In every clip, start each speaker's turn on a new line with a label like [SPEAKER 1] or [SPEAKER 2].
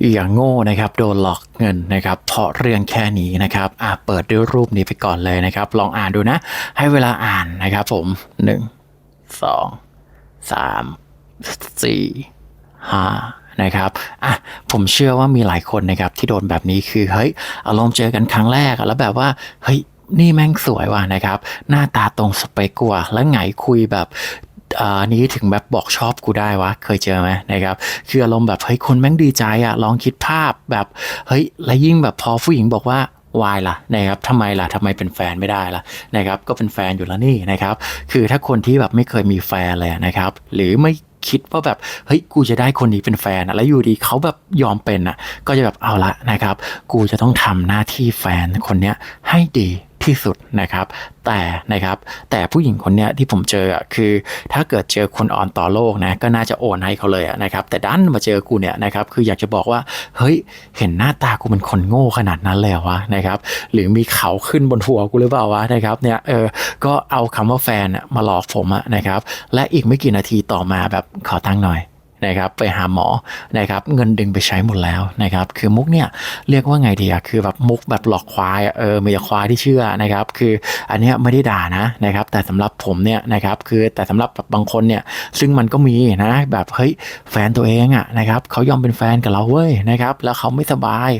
[SPEAKER 1] อย่างโง่นะครับโดนหลอกเงินนะครับเพราะเรื่องแค่นี้นะครับอะเปิดด้วยรูปนี้ไปก่อนเลยนะครับ ลองอ่านดูนะ ให้เวลาอ่านนะครับผมหนึ่งสองสามสี่ห้านะครับอะผมเชื่อว่ามีหลายคนนะครับที่โดนแบบนี้คือเฮ้ยอารมณ์เจอกันครั้งแรกแล้วแบบว่าเฮ้ยนี่แม่งสวยว่ะนะครับ หน้าตาตรงสเปกกูอะแล้วไงคุยแบบ อ่านี้ถึงแบบบอกชอบกูได้วะ เคยเจอไหมนะครับ คืออารมณ์แบบเฮ้ยคนแม่งดีใจอะลองคิดภาพแบบเฮ้ยและยิ่งแบบพอผู้หญิงบอกว่าวายล่ะนะครับทำไมล่ะทำไมเป็นแฟนไม่ได้ล่ะนะครับ ก็เป็นแฟนอยู่แล้วนี่นะครับ คือถ้าคนที่แบบไม่เคยมีแฟนเลยนะครับ หรือไม่คิดว่าแบบเฮ้ยกูจะได้คนนี้เป็นแฟนอะแล้วอยู่ดีเขาแบบยอมเป็นอะก็จะแบบเอาละนะครับ กูจะต้องทำหน้าที่แฟนคนเนี้ยให้ดี ที่สุดนะครับ แต่นะครับแต่ผู้หญิงคนเนี้ยที่ผมเจออะคือถ้าเกิดเจอคนอ่อนต่อโลกนะก็น่าจะโอนให้เขาเลยอะนะครับ แต่ดันมาเจอกูเนี่ยนะครับคืออยากจะบอกว่าเฮ้ยเห็นหน้าตากูเป็นคนโง่ขนาดนั้นเลยวะนะครับ หรือมีเขาขึ้นบนหัวกูหรือเปล่าวะนะครับเนี่ยเออก็เอาคำว่าแฟนมาหลอกผมอะนะครับ และอีกไม่กี่นาทีต่อมาแบบขอตั้งหน่อย นะครับไปหาหมอนะครับเงินดึงไปใช้หมดแล้วนะครับคือมุกเนี่ยเรียกว่าไงดีอะคือแบบมุกแบบหลอกควายเออมีแต่ควายที่เชื่อนะครับคืออันเนี้ยไม่ได้ด่านะนะครับแต่สำหรับผมเนี่ยนะครับคือแต่สำหรับแบบบางคนเนี่ยซึ่งมันก็มีนะแบบเฮ้ยแฟนตัวเองอะนะครับเขายอมเป็นแฟนกับเราเว้ยนะครับแล้วเขาไม่สบาย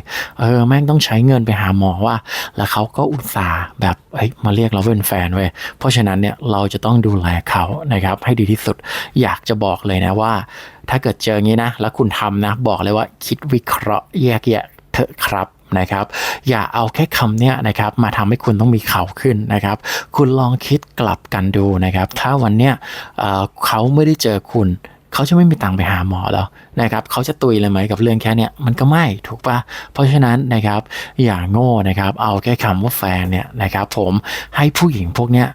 [SPEAKER 1] เออแม่งต้องใช้เงินไปหาหมอว่า แล้วเขาก็อุตส่าห์แบบเฮ้ยมาเรียกเราเป็นแฟนเว้ยเพราะฉะนั้นเนี่ยเราจะต้องดูแลเขานะครับให้ดีที่สุดอยากจะบอกเลยนะว่าถ้าเกิดเจออย่างนี้นะ แล้วคุณทำนะ บอกเลยว่าคิดวิเคราะห์แยกแยะเถอะครับนะครับอย่าเอาแค่คำเนี้ยนะครับมาทำให้คุณต้องมีเขาขึ้นนะครับ คุณลองคิดกลับกันดูนะครับ ถ้าวันเนี้ยเเขาไม่ได้เจอคุณ เขาจะไม่มีตังไปหาหมอแล้วนะครับเขาจะตุยเลยไหมกับเรื่องแค่เนี้ยมันก็ไม่ถูกปะเพราะฉะนั้นนะครับอย่าโง่นะครับ เอาแค่คำว่าแฟนเนี่ยนะครับ ผมให้ผู้หญิงพวกเนี้ย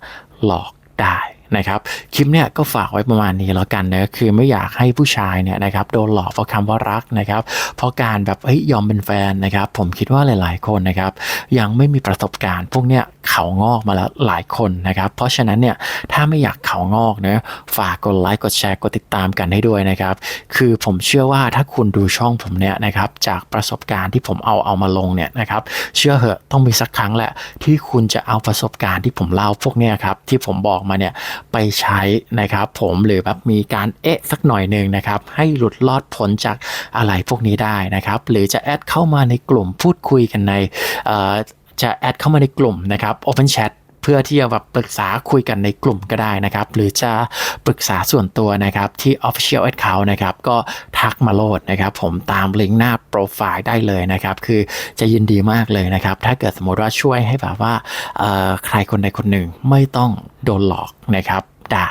[SPEAKER 1] หลอกได้ นะครับคลิปเนี่ยก็ฝากไว้ประมาณนี้แล้วกันนะคือไม่อยากให้ผู้ชายเนี่ยนะครับโดนหลอกเพราะคำว่ารักนะครับเพราะการแบบเฮ้ยยอมเป็นแฟนนะครับผมคิดว่าหลาย ๆ คนนะครับยังไม่มีประสบการณ์พวกเนี้ย เขางอกมาแล้วหลายคนนะครับ เพราะฉะนั้นเนี่ยถ้าไม่อยากเขางอกนะฝากกดไลค์กดแชร์กดติดตามกันให้ด้วยนะครับ คือผมเชื่อว่าถ้าคุณดูช่องผมเนี่ยนะครับจากประสบการณ์ที่ผมเอาเอามาลงเนี่ยนะครับ เชื่อเหอะต้องมีสักครั้งแหละที่คุณจะเอาประสบการณ์ที่ผมเล่าพวกเนี้ยครับที่ผมบอกมาเนี่ยไปใช้นะครับผมหรือแบบมีการเอ๊ะสักหน่อยหนึ่งนะครับ ให้หลุดลอดพ้นจากอะไรพวกนี้ได้นะครับ หรือจะแอดเข้ามาในกลุ่มพูดคุยกันในเอ่อ จะแอดเข้ามาในกลุ่มนะครับ Open Chat เพื่อที่จะแบบปรึกษาคุยกันในกลุ่มก็ได้นะครับ หรือจะปรึกษาส่วนตัวนะครับที่ Official Account นะครับ ก็ทักมาโหลดนะครับ ผมตามลิงก์หน้าโปรไฟล์ได้เลยนะครับ คือจะยินดีมากเลยนะครับ ถ้าเกิดสมมติว่าช่วยให้แบบว่าเอ่อใครคนใดคนหนึ่งไม่ต้องโดนหลอกนะครับได้